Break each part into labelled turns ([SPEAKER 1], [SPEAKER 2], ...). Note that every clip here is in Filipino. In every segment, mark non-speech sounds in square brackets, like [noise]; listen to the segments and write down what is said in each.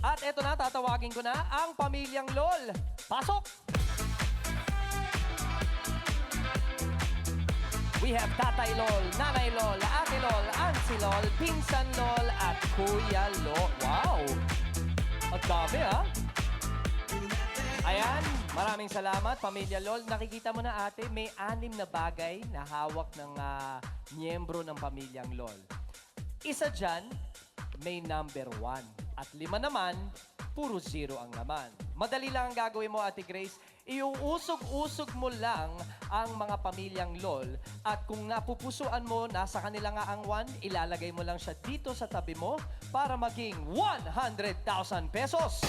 [SPEAKER 1] At eto na, tatawagin ko na ang pamilyang LOL. Pasok! We have Tatay LOL, Nanay LOL, Ate LOL, Auntie LOL, Pinsan LOL, at Kuya LOL. Wow! At dami, ha? Ayan, maraming salamat, Pamilya LOL. Nakikita mo na ate, may anim na bagay na hawak ng ah, miyembro ng Pamilyang LOL. Isa dyan, may number one. At lima naman, puro zero ang laman. Madali lang ang gagawin mo, Ate Grace. Iuusog-usog mo lang ang mga pamilyang LOL. At kung napupusuan mo, nasa kanila nga ang one, ilalagay mo lang siya dito sa tabi mo para maging 100,000 pesos.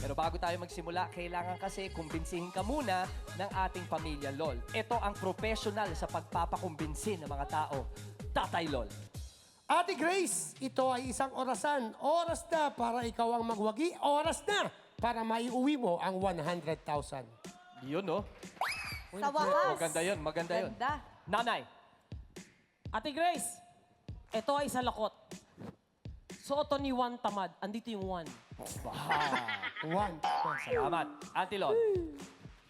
[SPEAKER 1] Pero bago tayo magsimula, kailangan kasi kumbinsihin ka muna ng ating pamilya LOL. Ito ang professional sa pagpapakumbinsi ng mga tao. Tatay LOL.
[SPEAKER 2] Ate Grace, ito ay isang orasan. Oras na para ikaw ang magwagi. Oras na para maiuwi mo ang 100,000.
[SPEAKER 1] Yun, no?
[SPEAKER 3] Sa wakas.
[SPEAKER 1] Maganda yun, maganda yun.
[SPEAKER 3] Ganda.
[SPEAKER 1] Nanay,
[SPEAKER 4] Ate Grace, ito ay sa lakot. Soto ni Juan Tamad. Andito yung Juan.
[SPEAKER 2] One.
[SPEAKER 1] salamat. Auntie LOL.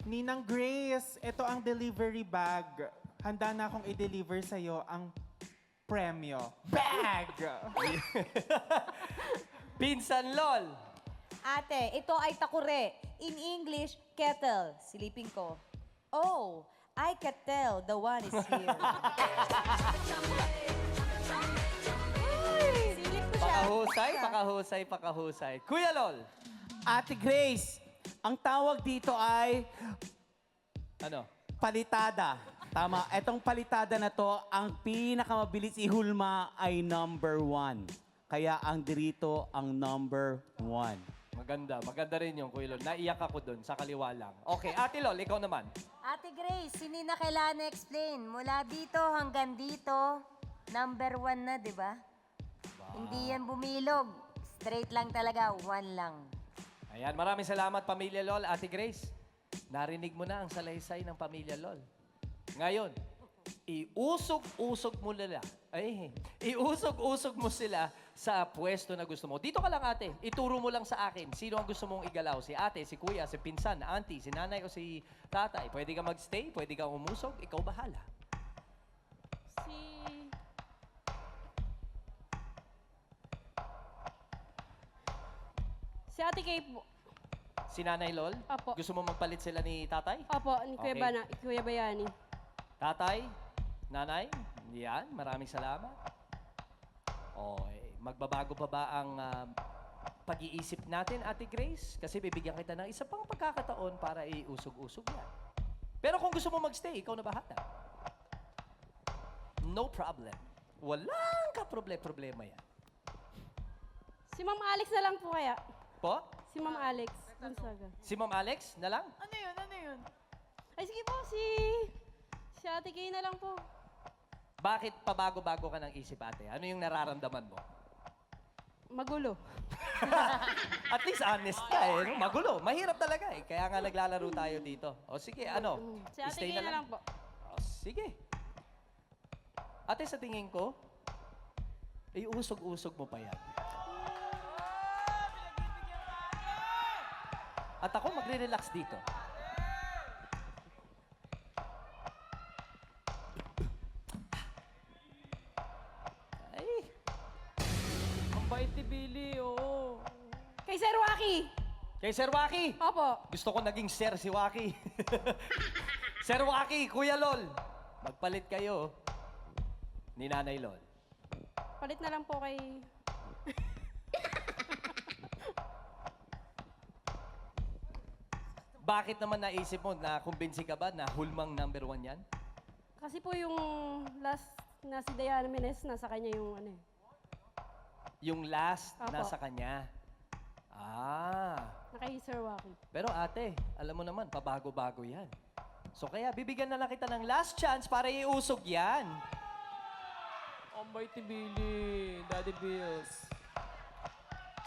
[SPEAKER 5] Ninang Grace, ito ang delivery bag. Handa na akong i-deliver sa'yo ang premyo. Bag! [laughs]
[SPEAKER 1] Pinsan LOL.
[SPEAKER 3] Ate, ito ay takure. In English, kettle. Silipin ko. Oh, I can tell the one is here. [laughs] Ay, Silip ko siya.
[SPEAKER 1] Pakahusay, pakahusay, pakahusay. Kuya LOL.
[SPEAKER 6] Ate Grace, ang tawag dito ay
[SPEAKER 1] Ano?
[SPEAKER 6] palitada. Tama, etong palitada na to, ang pinakamabilis ihulma ay number one. Kaya ang dirito ang number one.
[SPEAKER 1] Maganda, maganda rin yung Kuya LOL. Naiyak ako dun, sa kaliwa lang. Okay, Ate LOL, ikaw naman.
[SPEAKER 7] Ate Grace, hindi na kailangan explain. Mula dito hanggang dito, number one na, di ba? Hindi yan bumilog. Straight lang talaga, one lang.
[SPEAKER 1] Ayan, maraming salamat, Pamilya LOL. Ate Grace, narinig mo na ang salaysay ng Pamilya LOL. Ngayon, iusog-usog mo nila. Ay, iusog-usog mo sila sa pwesto na gusto mo. Dito ka lang, ate. Ituro mo lang sa akin. Sino ang gusto mong igalaw? Si ate, si kuya, si pinsan, auntie, si nanay o si tatay. Pwede ka magstay, pwede ka umusog. Ikaw bahala.
[SPEAKER 4] Si... Si Ate Kay po.
[SPEAKER 1] Si nanay LOL?
[SPEAKER 4] Apo.
[SPEAKER 1] Gusto mo magpalit sila ni tatay?
[SPEAKER 4] Opo, ni Kuya,
[SPEAKER 1] Okay.
[SPEAKER 4] Bana, Kuya Bayani.
[SPEAKER 1] Tatay, nanay, yan, maraming salamat. O, eh, magbabago pa ba ang ah, pag-iisip natin, Ate Grace? Kasi bibigyan kita ng isa pang pagkakataon para iusog-usog yan. Pero kung gusto mo magstay, ikaw na bahala. No problem. Walang ka-problema yan.
[SPEAKER 4] Si Ma'am Alex na lang po kaya.
[SPEAKER 1] Po?
[SPEAKER 4] Si Ma'am Alex. Gonzaga.
[SPEAKER 1] Si Ma'am Alex na lang?
[SPEAKER 3] Ano yun? Ano yun?
[SPEAKER 4] Ay, sige po, si... Si Ate na lang po.
[SPEAKER 1] Bakit pabago-bago ka ng isip, ate? Ano yung nararamdaman mo?
[SPEAKER 4] Magulo. [laughs]
[SPEAKER 1] At least honest ka eh. no? Magulo. Mahirap talaga eh. Kaya nga naglalaro tayo dito. O sige, ano?
[SPEAKER 4] Si Ate Kay na lang po.
[SPEAKER 1] O, sige. Ate, sa tingin ko, ay usog-usog mo pa yan. At ako magre-relax dito. Ay,
[SPEAKER 4] Ni Billy, oo. Kay Sir Waki!
[SPEAKER 1] kay Sir Waki.
[SPEAKER 4] Opo.
[SPEAKER 1] Gusto ko naging Sir si Waki. [laughs] Sir Waki, Kuya Lol. Magpalit kayo ni Nanay Lol.
[SPEAKER 4] Palit na lang po kay... [laughs]
[SPEAKER 1] Bakit naman naisip mo na kumbinsi ka ba na hulmang number one yan?
[SPEAKER 4] Kasi po yung last na si Diana Menes, nasa kanya yung ano eh.
[SPEAKER 1] Yung last
[SPEAKER 4] Apo.
[SPEAKER 1] nasa kanya. Ah.
[SPEAKER 4] Kay Sir Waki.
[SPEAKER 1] Pero ate, alam mo naman, pabago-bago yan. So kaya bibigyan na lang kita ng last chance para iusog yan.
[SPEAKER 4] Ni Billy, Daddy Bills.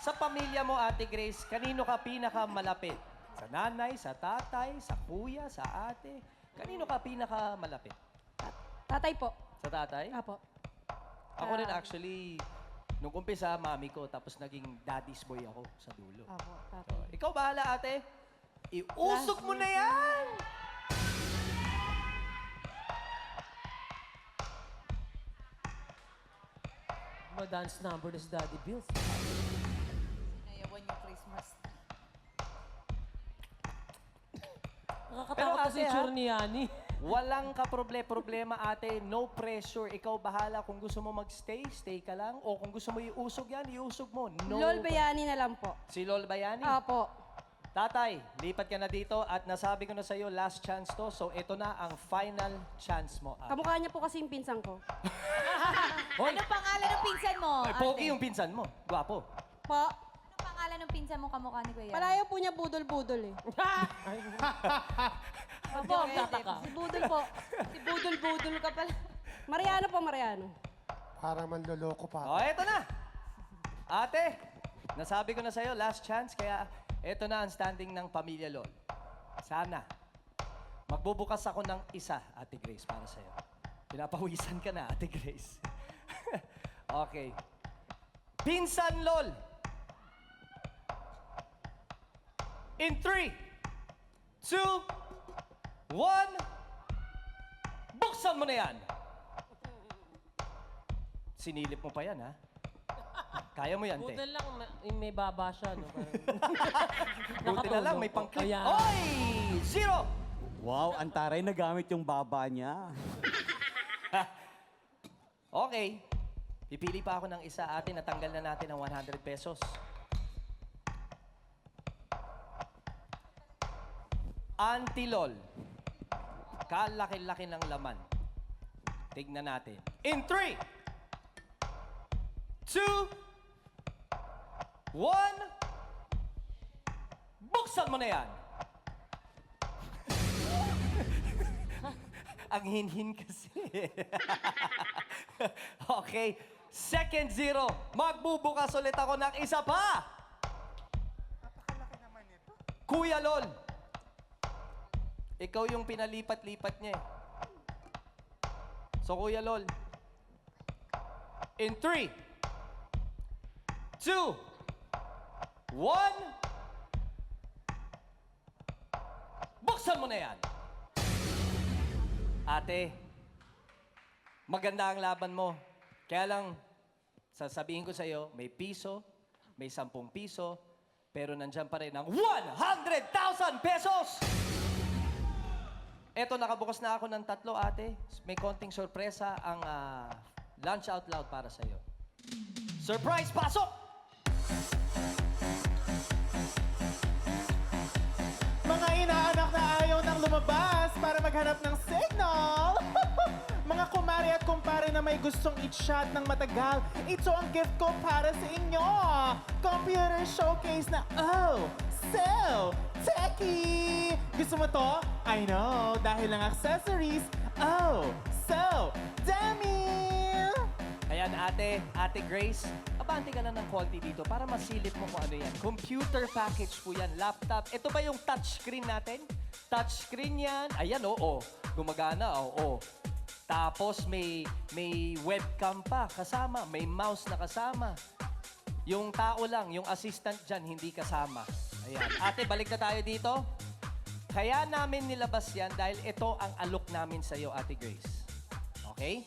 [SPEAKER 1] Sa pamilya mo, Ate Grace, kanino ka pinaka malapit? Sa nanay, sa tatay, sa kuya, sa ate? Kanino ka pinaka malapit?
[SPEAKER 4] Tatay po.
[SPEAKER 1] Sa tatay?
[SPEAKER 4] Apo.
[SPEAKER 1] Ako rin
[SPEAKER 4] Ah.
[SPEAKER 1] actually, Nung umpisa, mami ko, tapos naging daddy's boy ako sa dulo.
[SPEAKER 8] Apo, tatay.
[SPEAKER 1] Ikaw bahala, ate. Iusok mo na yan!
[SPEAKER 4] Ma-dance number ni si Daddy Bills.
[SPEAKER 3] Sinayawan yung Christmas.
[SPEAKER 4] Nakakatakot
[SPEAKER 1] Pero
[SPEAKER 4] kasi
[SPEAKER 1] ate,
[SPEAKER 4] yung
[SPEAKER 1] ha?
[SPEAKER 4] tsura ni Yani.
[SPEAKER 1] Walang kaproble-problema, ate. No pressure. Ikaw bahala. Kung gusto mo magstay, stay ka lang. O kung gusto mo iusog yan, iusog mo. No.
[SPEAKER 8] Lol Bayani na lang po.
[SPEAKER 1] Si Lol Bayani?
[SPEAKER 8] Apo.
[SPEAKER 1] Tatay, lipat ka na dito at nasabi ko na sa'yo, last chance to. So, ito na ang final chance mo. ate.
[SPEAKER 8] Kamukha niya po kasi yung pinsan ko. [laughs]
[SPEAKER 1] Hoy,
[SPEAKER 3] Ano pangalan ng pinsan mo,
[SPEAKER 1] ay,
[SPEAKER 3] ate?
[SPEAKER 1] pogi yung pinsan mo. Gwapo.
[SPEAKER 8] Po.
[SPEAKER 3] Ano pangalan ng pinsan mo kamukha ni Kuya?
[SPEAKER 8] Palayo po niya budol-budol eh. [laughs] [laughs] Opo,
[SPEAKER 4] Nagtataka.
[SPEAKER 8] si Budol po. Si Budol-Budol ka pala. Mariano po, Mariano.
[SPEAKER 2] Para manloloko pa.
[SPEAKER 1] O, eto na. Ate, nasabi ko na sa'yo, last chance. Kaya, eto na ang standing ng Pamilya Lol. Sana. Magbubukas ako ng isa, Ate Grace, para sa'yo. Pinapawisan ka na, Ate Grace. [laughs] okay. Pinsan Lol. In three, two, one, buksan mo na yan. Sinilip mo pa yan, ha? Kaya mo yan, te.
[SPEAKER 4] Budol lang, ma- yung may baba siya. No? [laughs]
[SPEAKER 1] Buti na lang, may pang-clip.
[SPEAKER 4] Ayan.
[SPEAKER 1] Oy! Zero!
[SPEAKER 6] Wow, ang taray nagamit yung baba niya. [laughs]
[SPEAKER 1] Okay. Pipili pa ako ng isa. Ate, natanggal na natin ang 100 pesos. Antilol. Kalaki-laki ng laman. Tignan natin. In 3, 2, 1, buksan mo na yan. [laughs] Ang hinhin kasi. [laughs] okay. Second zero. Magbubukas ulit ako ng isa pa. Kuya Lol. Ikaw yung pinalipat-lipat niya eh. So, Kuya Lol. In three, two, one, buksan mo na yan. Ate, maganda ang laban mo. Kaya lang, sasabihin ko sa'yo, may piso, may sampung piso, pero nandyan pa rin ang 100,000 pesos! Eto, nakabukas na ako ng tatlo, ate. May konting sorpresa ang ah, lunch out loud para sa'yo. Surprise, pasok!
[SPEAKER 5] Mga inaanak na ayaw nang lumabas para maghanap ng signal. [laughs] Mga kumari at kumpare na may gustong i-chat ng matagal, ito ang gift ko para sa inyo. Computer showcase na, oh, so, techy! Gusto mo to? I know, dahil ang accessories, oh, so, dami!
[SPEAKER 1] Ayan, ate, ate Grace, abante ka na ng konti dito para masilip mo kung ano yan. Computer package po yan, laptop. Ito ba yung touchscreen natin? Touchscreen yan. Ayan, oo. Gumagana, oo. Tapos may, may webcam pa kasama, may mouse na kasama. Yung tao lang, yung assistant dyan, hindi kasama. Ayan. Ate, balik na tayo dito. Kaya namin nilabas yan dahil ito ang alok namin sa'yo, Ate Grace. Okay?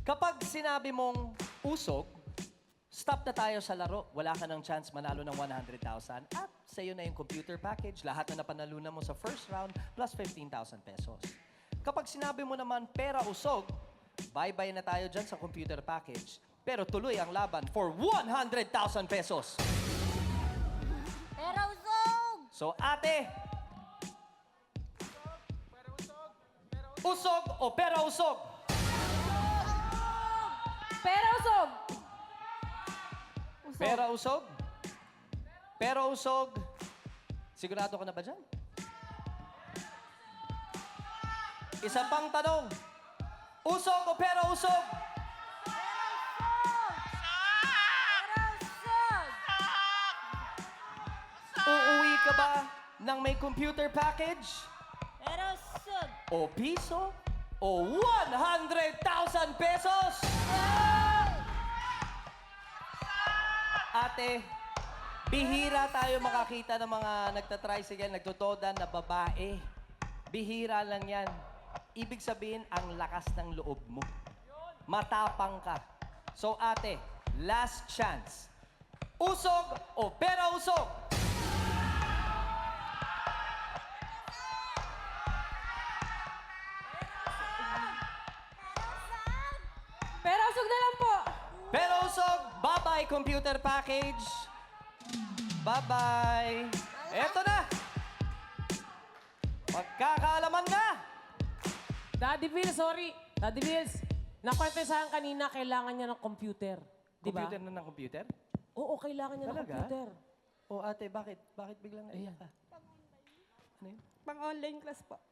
[SPEAKER 1] Kapag sinabi mong usog, stop na tayo sa laro. Wala ka ng chance manalo ng 100,000 at sa'yo na yung computer package. Lahat na napanalunan mo sa first round plus 15,000 pesos. Kapag sinabi mo naman pera usog, bye-bye na tayo dyan sa computer package. Pero tuloy ang laban for 100,000 pesos.
[SPEAKER 7] Pero!
[SPEAKER 1] So ate, usog o pera usog?
[SPEAKER 8] Pero usog!
[SPEAKER 1] Pera usog? Pero usog? Sigurado ka na ba dyan? Isa pang tanong. Usog o pera usog? Ba ng may computer package?
[SPEAKER 7] Pero usog!
[SPEAKER 1] O piso? O 100,000 pesos? Ate, bihira tayo makakita ng mga nagtatricycle, nagtotoda na babae. Bihira lang yan. Ibig sabihin, ang lakas ng loob mo. Matapang ka. So ate, last chance. Usog o pera usog? Bye-bye computer package. Bye-bye. Eto na. Magkakaalaman na.
[SPEAKER 4] Daddy Bills, sorry. Daddy Bills, nakwento sa akin kanina, kailangan niya ng computer. Di ba?
[SPEAKER 1] Computer na ng computer?
[SPEAKER 4] Oo, kailangan niya ng
[SPEAKER 1] Talaga?
[SPEAKER 4] computer.
[SPEAKER 1] O ate, bakit? Bakit biglang naiyak ka? Ano yun?
[SPEAKER 8] Pang online class po.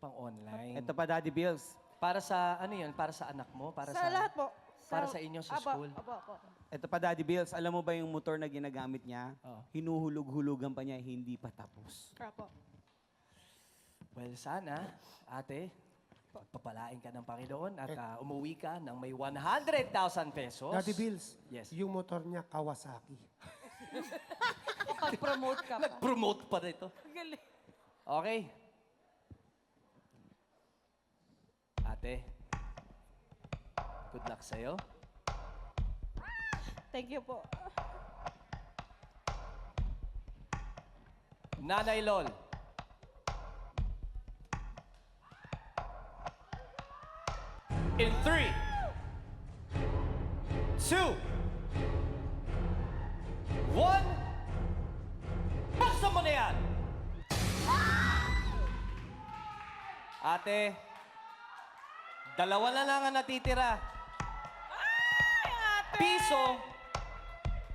[SPEAKER 1] Pang online.
[SPEAKER 6] Ito pa, Daddy Bills.
[SPEAKER 1] Para sa, ano yun? Para sa anak mo? Para
[SPEAKER 8] Sa, lahat po.
[SPEAKER 1] Para sa inyo sa school?
[SPEAKER 8] Apo, apo.
[SPEAKER 6] Ito pa, Daddy Bills. Alam mo ba yung motor na ginagamit niya?
[SPEAKER 1] Oo.
[SPEAKER 6] Hinuhulog-hulugan pa niya, hindi pa tapos.
[SPEAKER 8] Apo.
[SPEAKER 1] Well, sana, ate, pagpapalain ka ng Panginoon at ah, umuwi ka ng may 100,000 pesos.
[SPEAKER 2] Daddy Bills,
[SPEAKER 1] Yes.
[SPEAKER 2] yung motor niya Kawasaki.
[SPEAKER 3] Pag-promote ka pa.
[SPEAKER 1] Nag-promote pa rito. Okay. Ate, good luck sa'yo.
[SPEAKER 8] Thank you po.
[SPEAKER 1] Nanay Lol. In three, two, one, basta mo na yan! Ate, dalawa na lang ang natitira. Piso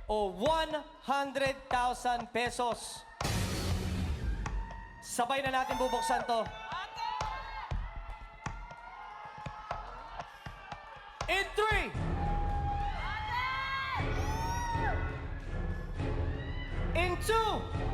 [SPEAKER 1] o 100,000 pesos. Sabay na natin bubuksan to. In three. In two.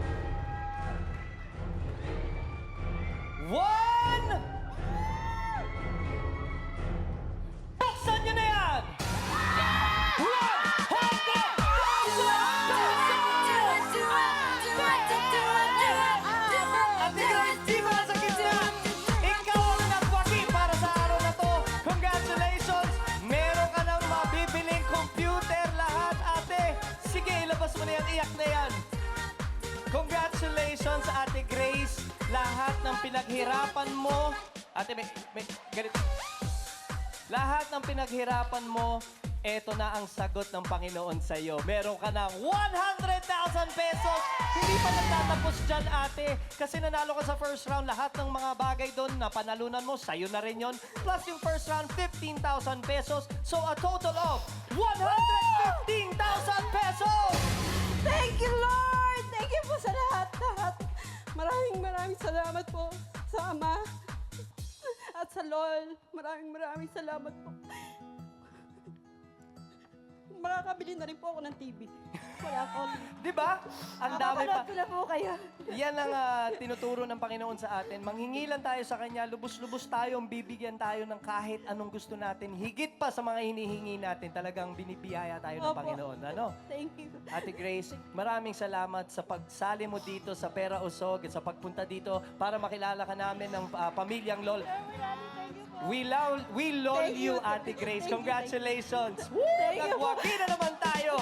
[SPEAKER 1] Congratulations, Ate Grace. Lahat ng pinaghirapan mo. Ate, may, may, ganito. Lahat ng pinaghirapan mo, eto na ang sagot ng Panginoon sa iyo. Meron ka ng 100,000 pesos. Hindi pa nagtatapos dyan, ate. Kasi nanalo ka sa first round. Lahat ng mga bagay doon na panalunan mo, sa'yo na rin yon. Plus yung first round, 15,000 pesos. So a total of 115,000 pesos!
[SPEAKER 8] Thank you, Lord! Thank you po sa lahat. Maraming maraming salamat po sa Ama at sa LOL. Maraming maraming salamat po. Makakabili na rin po ako ng TV. Wala ako. [laughs]
[SPEAKER 1] Di ba? Ang dami pa.
[SPEAKER 8] Mapapanood ko na po kayo.
[SPEAKER 1] Yan ang ah, tinuturo ng Panginoon sa atin. Manghingilan tayo sa Kanya, lubos-lubos tayo, bibigyan tayo ng kahit anong gusto natin. Higit pa sa mga hinihingi natin, talagang binibiyaya tayo ng
[SPEAKER 8] Opo.
[SPEAKER 1] Panginoon. Ano?
[SPEAKER 8] Thank you.
[SPEAKER 1] Ate Grace, maraming salamat sa pagsali mo dito sa Pera Usog at sa pagpunta dito para makilala ka namin ng ah, pamilyang LOL. We love, we love
[SPEAKER 8] Thank
[SPEAKER 1] you,
[SPEAKER 8] you.
[SPEAKER 1] Ate Grace. Congratulations. Woo!
[SPEAKER 8] Thank you.
[SPEAKER 1] Naman tayo.